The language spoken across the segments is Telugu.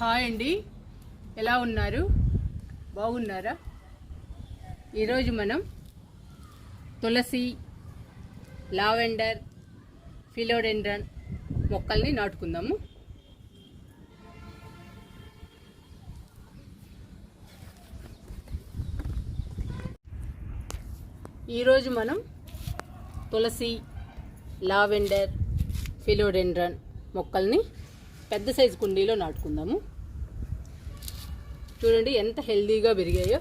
హాయ్ అండి. ఎలా ఉన్నారు? బాగున్నారా? ఈరోజు మనం తులసి లావెండర్ ఫిలోడెండ్రన్ మొక్కల్ని నాటుకుందాము. ఈరోజు మనం తులసి లావెండర్ ఫిలోడెండ్రన్ మొక్కల్ని పెద్ద సైజు కుండీలో నాటుకుందాము. చూడండి ఎంత హెల్దీగా పెరిగాయో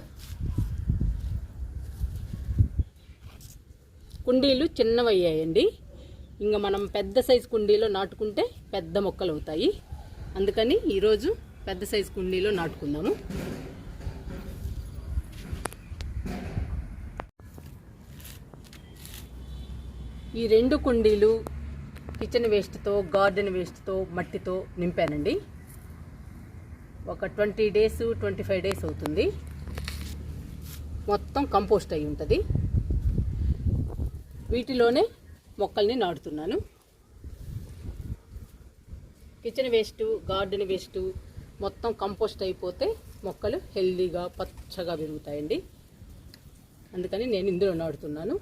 కుండీలు చిన్నవయ్యాయండి. ఇంకా మనం పెద్ద సైజు కుండీలో నాటుకుంటే పెద్ద మొక్కలు అవుతాయి అందుకని ఈరోజు పెద్ద సైజు కుండీలో నాటుకుందాము. ఈ రెండు కుండీలు కిచెన్ వేస్ట్తో గార్డెన్ వేస్ట్తో మట్టితో నింపానండి. ఒక twenty days twenty five days అవుతుంది. మొత్తం కంపోస్ట్ అయి ఉంటుంది. వీటిలోనే మొక్కల్ని నాటుతున్నాను. కిచెన్ వేస్ట్ గార్డెన్ వేస్ట్ మొత్తం కంపోస్ట్ అయిపోతే మొక్కలు హెల్దీగా పచ్చగా పెరుగుతాయండి. అందుకని నేను ఇందులో నాటుతున్నాను.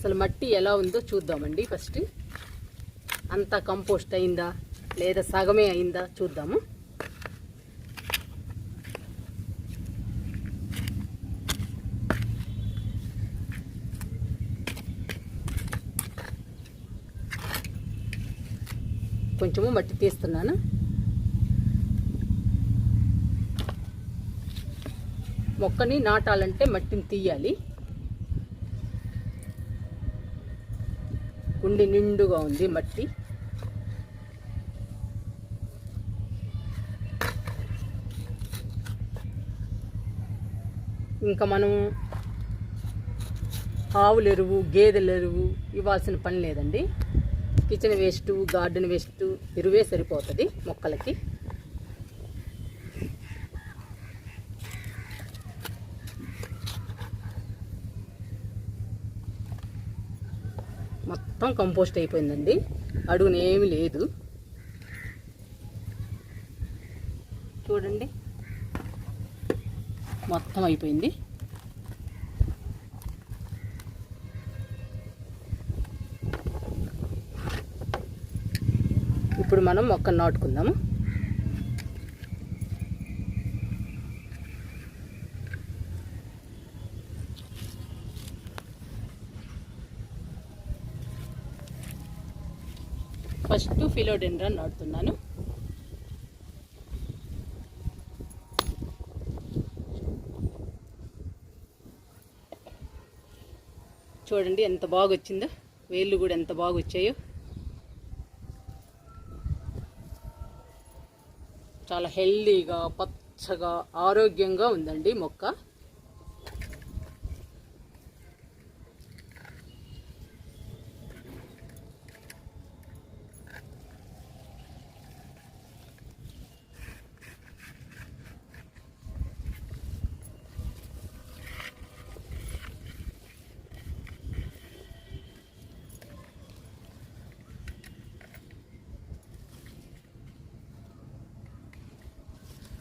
అసలు మట్టి ఎలా ఉందో చూద్దామండి ఫస్ట్. అంతా కంపోస్ట్ అయిందా? లేదా సగమే అయిందా? చూద్దాము. కొంచెము మట్టి తీస్తున్నాను. మొక్కని నాటాలంటే మట్టిని తీయాలి. కుండి నిండుగా ఉంది మట్టి. ఇంకా మనం ఆవుల ఎరువు గేదెల ఎరువు ఇవ్వాల్సిన పని లేదండి. కిచెన్ వేస్ట్ గార్డెన్ వేస్ట్ ఎరువే సరిపోతుంది మొక్కలకి. మొత్తం కంపోస్ట్ అయిపోయిందండి. అడుగున ఏమి లేదు. చూడండి. మొత్తం అయిపోయింది. ఇప్పుడు మనం మొక్కను నాటుకుందాము ఫస్ట్ ఫిలోడెండ్రాన్ నాటుతున్నాను చూడండి ఎంత బాగా వచ్చిందో వేళ్ళు కూడా ఎంత బాగా వచ్చాయో చాలా హెల్దీగా పచ్చగా ఆరోగ్యంగా ఉందండి మొక్క.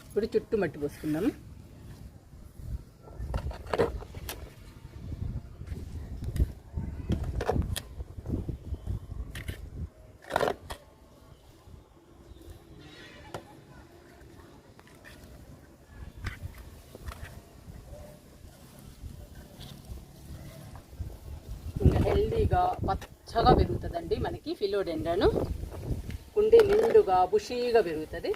ఇప్పుడు చుట్టూ మట్టి పోసుకుందాం. హెల్దీగా పచ్చగా పెరుగుతుందండి మనకి ఫిలోడెండ్రను. కుండి నిండుగా బుషీగా పెరుగుతుంది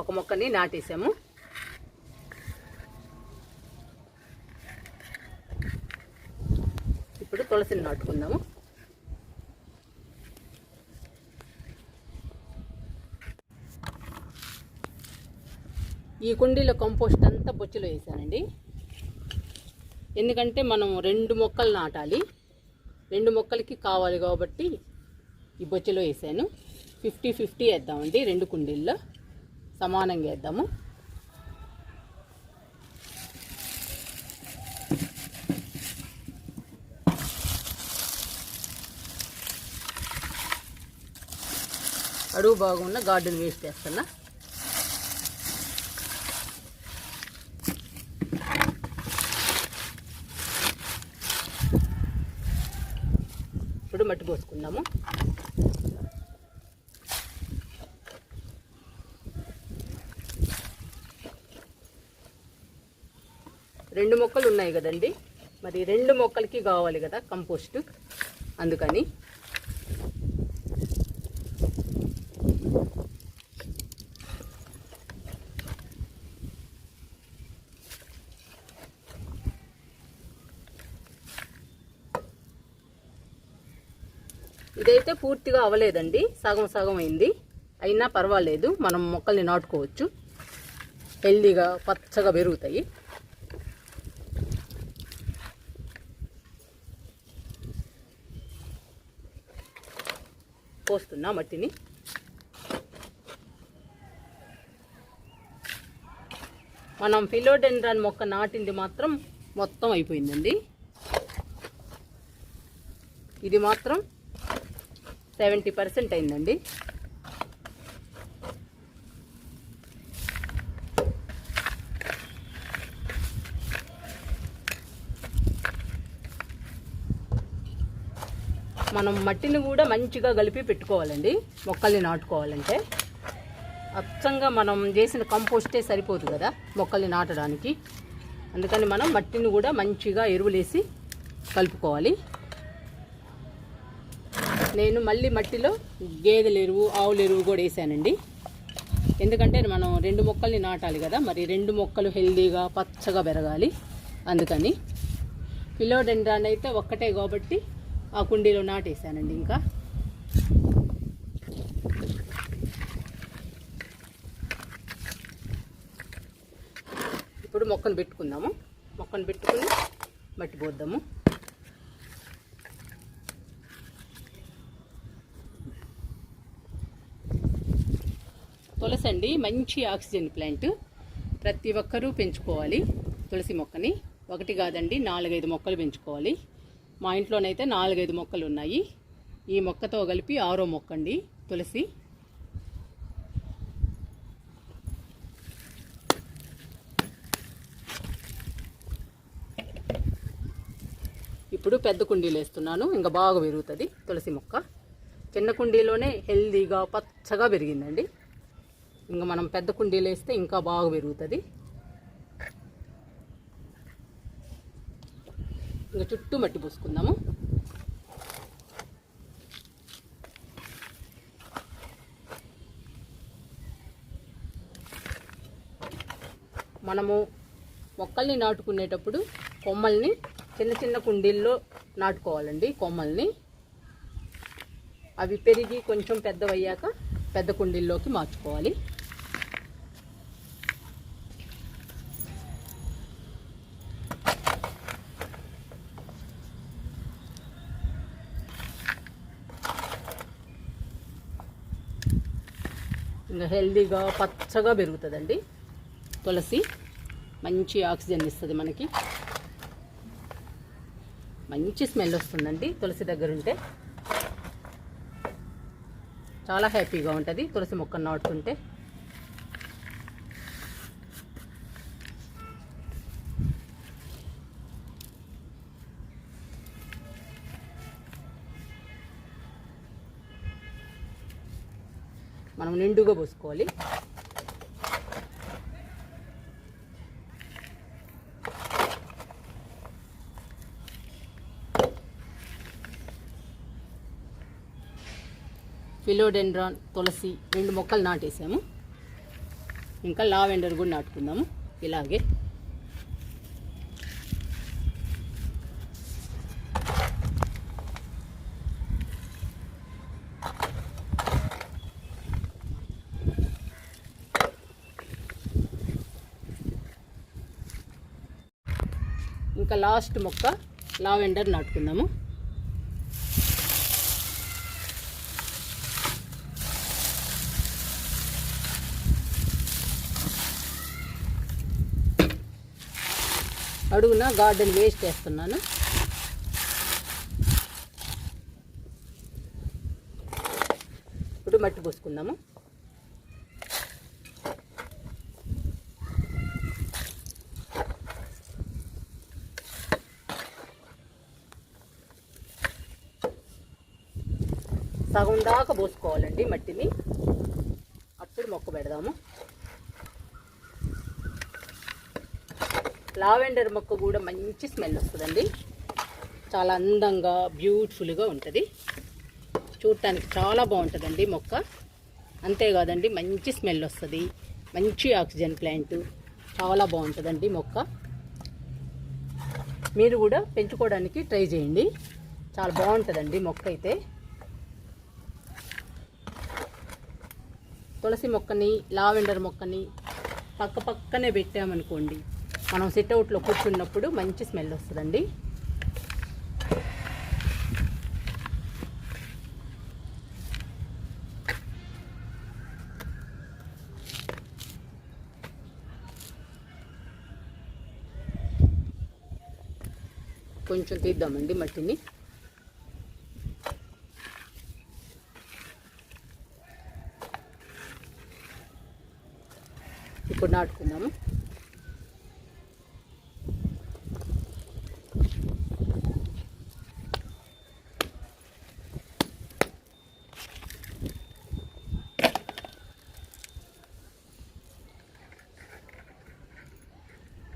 ఒక మొక్కని నాటేసాము ఇప్పుడు తులసిని నాటుకుందాము. ఈ కుండీలో కంపోస్ట్ అంతా బొచ్చులో వేసానండి. ఎందుకంటే మనం రెండు మొక్కలు నాటాలి. రెండు మొక్కలకి కావాలి కాబట్టి ఈ బొచ్చెలో వేసాను. ఫిఫ్టీ ఫిఫ్టీ వేద్దామండి రెండు కుండీల్లో. సమానంగా వేద్దాము. అడుగు బాగున్న గార్డెన్ వేస్ట్ చేస్తున్నా. ఇప్పుడు మట్టి పోసుకున్నాము రెండు మొక్కలు ఉన్నాయి కదండి. మరి రెండు మొక్కలకి కావాలి కదా కంపోస్ట్. అందుకని ఇదైతే పూర్తిగా అవ్వలేదండి. సగం సగం అయింది. అయినా పర్వాలేదు. మనం మొక్కల్ని నాటుకోవచ్చు. హెల్దీగా పచ్చగా పెరుగుతాయి. పోస్తున్నా మట్టిని. మనం ఫిలోడెండ్రాన్ మొక్క నాటింది మాత్రం మొత్తం అయిపోయిందండి. ఇది మాత్రం సెవెంటీ పర్సెంట్ అయిందండి. మనం మట్టిని కూడా మంచిగా కలిపి పెట్టుకోవాలండి. మొక్కల్ని నాటుకోవాలంటే. అచ్చంగా మనం చేసిన కంపోస్టే సరిపోదు కదా మొక్కల్ని నాటడానికి. అందుకని మనం మట్టిని కూడా మంచిగా ఎరువులేసి కలుపుకోవాలి. నేను మళ్ళీ మట్టిలో గేదెల ఎరువు ఆవుల ఎరువు కూడా వేసానండి. ఎందుకంటే మనం రెండు మొక్కల్ని నాటాలి కదా మరి రెండు మొక్కలు హెల్దీగా పచ్చగా పెరగాలి. అందుకని ఫిలోడెండ్రాన్ అయితే ఒక్కటే కాబట్టి ఆ కుండీలో నాటేసానండి ఇంకా. ఇప్పుడు మొక్కను పెట్టుకుందాము. మొక్కను పెట్టుకుని మట్టి పోద్దాము. తులసి అండి మంచి ఆక్సిజన్ ప్లాంట్. ప్రతి ఒక్కరూ పెంచుకోవాలి తులసి మొక్కని. ఒకటి కాదండి నాలుగైదు మొక్కలు పెంచుకోవాలి. మా ఇంట్లోనైతే నాలుగైదు మొక్కలు ఉన్నాయి ఈ మొక్కతో కలిపి ఆరో మొక్క అండి తులసి. ఇప్పుడు పెద్ద కుండీలు వేస్తున్నాను. ఇంకా బాగా పెరుగుతుంది తులసి మొక్క. చిన్న కుండీలోనే హెల్దీగా పచ్చగా పెరిగిందండి. ఇంకా మనం పెద్ద కుండీలు వేస్తే ఇంకా బాగా పెరుగుతుంది. ఇంకా చుట్టూ మట్టి పూసుకుందాము. మనము మొక్కల్ని నాటుకునేటప్పుడు కొమ్మల్ని చిన్న చిన్న కుండీల్లో నాటుకోవాలండి కొమ్మల్ని. అవి పెరిగి కొంచెం పెద్దవయ్యాక పెద్ద కుండీల్లోకి మార్చుకోవాలి. హెల్దీగా పచ్చగా పెరుగుతుందండి. తులసి మంచి ఆక్సిజన్ ఇస్తుంది మనకి. మంచి స్మెల్ వస్తుందండి తులసి దగ్గర ఉంటే చాలా హ్యాపీగా ఉంటుంది తులసి మొక్కను నాటుకుంటే నిండుగా పోసుకోవాలి. ఫిలోడెండ్రాన్ తులసి రెండు మొక్కలు నాటేసాము. ఇంకా లావెండర్ కూడా నాటుకుందాము. ఇలాగే. లాస్ట్ మొక్క లావెండర్ నాటుకుందాము. అడుగున గార్డెన్ వేస్ట్ చేస్తున్నాను. ఇప్పుడు మట్టి పోసుకుందాము. సగం దాకా పోసుకోవాలండి మట్టిని. అప్పుడు మొక్క పెడదాము. లావెండర్ మొక్క కూడా మంచి స్మెల్ వస్తుందండి. చాలా అందంగా బ్యూటిఫుల్గా ఉంటుంది. చూడటానికి చాలా బాగుంటుందండి మొక్క. అంతేకాదండి మంచి స్మెల్ వస్తుంది. మంచి ఆక్సిజన్ ప్లాంట్. చాలా బాగుంటుందండి మొక్క. మీరు కూడా పెంచుకోవడానికి ట్రై చేయండి. చాలా బాగుంటుందండి మొక్క అయితే. తులసి మొక్కని లావెండర్ మొక్కని పక్క పక్కనే పెట్టామనుకోండి మనం సిట్అవుట్లో కూర్చున్నప్పుడు మంచి స్మెల్ వస్తుందండి. కొంచెం తీద్దామండి మట్టిని. ఇప్పుడు నాటుకుందాము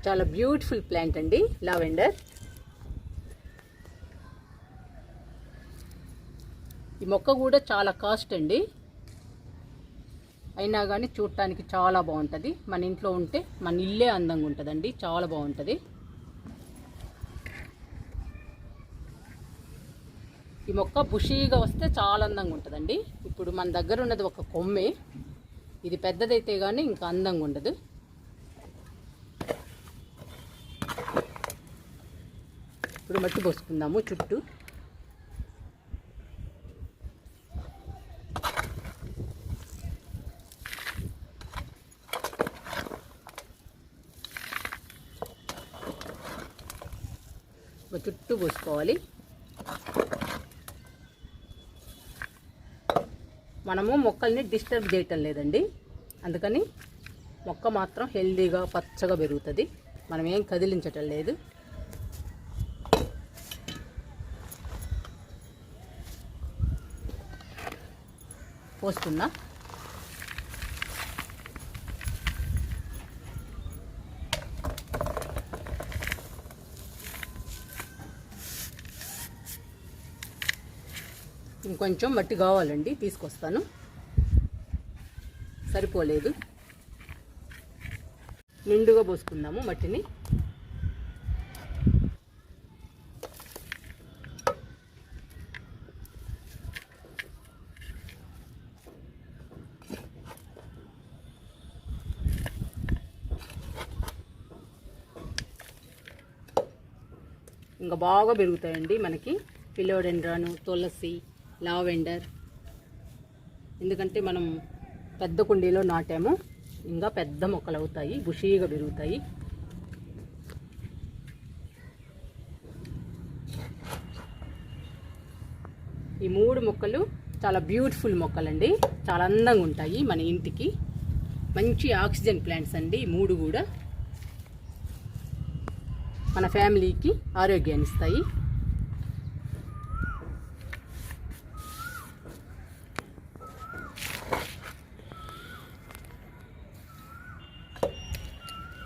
చాలా బ్యూటిఫుల్ ప్లాంట్ అండి లావెండర్. ఈ మొక్క కూడా చాలా కాస్ట్ అండి. అయినా కానీ చూడటానికి చాలా బాగుంటుంది. మన ఇంట్లో ఉంటే మన ఇల్లే అందంగా ఉంటుందండి. చాలా బాగుంటుంది. ఈ మొక్క బుషీగా వస్తే చాలా అందంగా ఉంటుందండి. ఇప్పుడు మన దగ్గర ఉన్నది ఒక కొమ్మే. ఇది పెద్దదైతే కానీ ఇంకా అందంగా ఉండదు. ఇప్పుడు మట్టి పోసుకుందాము చుట్టూ. చుట్టూ పోసుకోవాలి. మనము మొక్కల్ని డిస్టర్బ్ చేయటం లేదండి. అందుకని మొక్క మాత్రం హెల్దీగా పచ్చగా పెరుగుతుంది. మనం ఏం కదిలించటం లేదు. పోస్తున్నా. ఇంకొంచెం మట్టి కావాలండి తీసుకొస్తాను. సరిపోలేదు. నిండుగా పోసుకుందాము మట్టిని. ఇంకా బాగా పెరుగుతాయండి మనకి. పిల్లోడెండ్రాను తులసి లావెండర్. ఎందుకంటే మనం పెద్ద కుండీలో నాటాము. ఇంకా పెద్ద మొక్కలు అవుతాయి బుషీగా పెరుగుతాయి. ఈ మూడు మొక్కలు చాలా బ్యూటిఫుల్ మొక్కలండి. చాలా అందంగా ఉంటాయి మన ఇంటికి. మంచి ఆక్సిజన్ ప్లాంట్స్ అండి ఈ మూడు కూడా. మన ఫ్యామిలీకి ఆరోగ్యాన్ని ఇస్తాయి.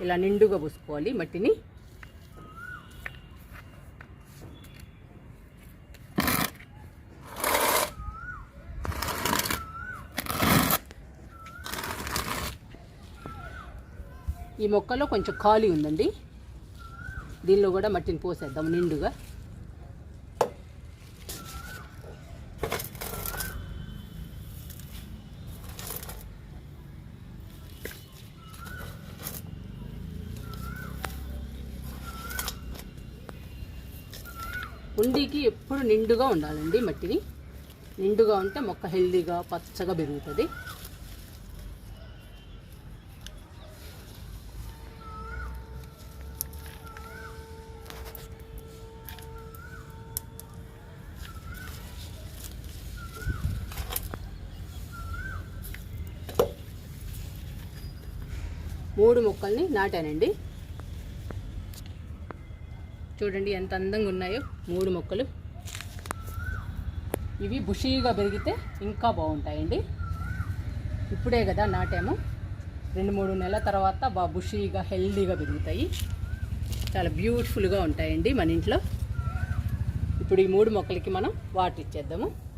ఇలా నిండుగా పోసుకోవాలి మట్టిని. ఈ మొక్కలో కొంచెం ఖాళీ ఉందండి. దీనిలో కూడా మట్టిని పోసేద్దాం నిండుగా. కుండీకి ఎప్పుడు నిండుగా ఉండాలండి మట్టిని. నిండుగా ఉంటే మొక్క హెల్దీగా పచ్చగా పెరుగుతుంది. మూడు మొక్కల్ని నాటానండి. చూడండి ఎంత అందంగా ఉన్నాయో. మూడు మొక్కలు. ఇవి బుషీగా పెరిగితే ఇంకా బాగుంటాయండి. ఇప్పుడే కదా నాటాము. రెండు మూడు నెలల తర్వాత బాగా బుషీగా హెల్దీగా పెరుగుతాయి. చాలా బ్యూటిఫుల్గా ఉంటాయండి మన ఇంట్లో. ఇప్పుడు ఈ మూడు మొక్కలకి మనం వాటర్ ఇచ్చేద్దాము.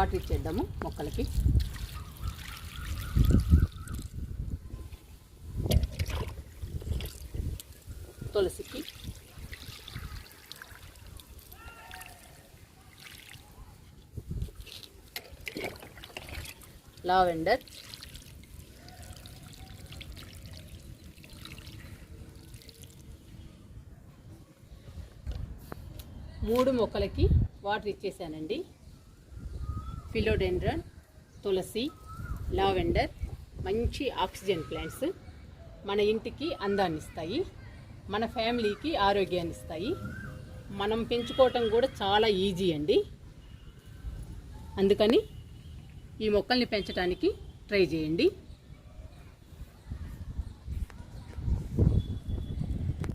వాటర్ ఇచ్చేద్దాము మొక్కలకి. తులసికి. లావెండర్. మూడు మొక్కలకి వాటర్ ఇచ్చేసానండి. ఫిలోడెండ్రన్ తులసి లావెండర్ మంచి ఆక్సిజన్ ప్లాంట్స్ మన ఇంటికి అందాన్ని ఇస్తాయి మన ఫ్యామిలీకి ఆరోగ్యాన్ని ఇస్తాయి మనం పెంచుకోవటం కూడా చాలా ఈజీ అండి. అందుకని ఈ మొక్కల్ని పెంచడానికి ట్రై చేయండి.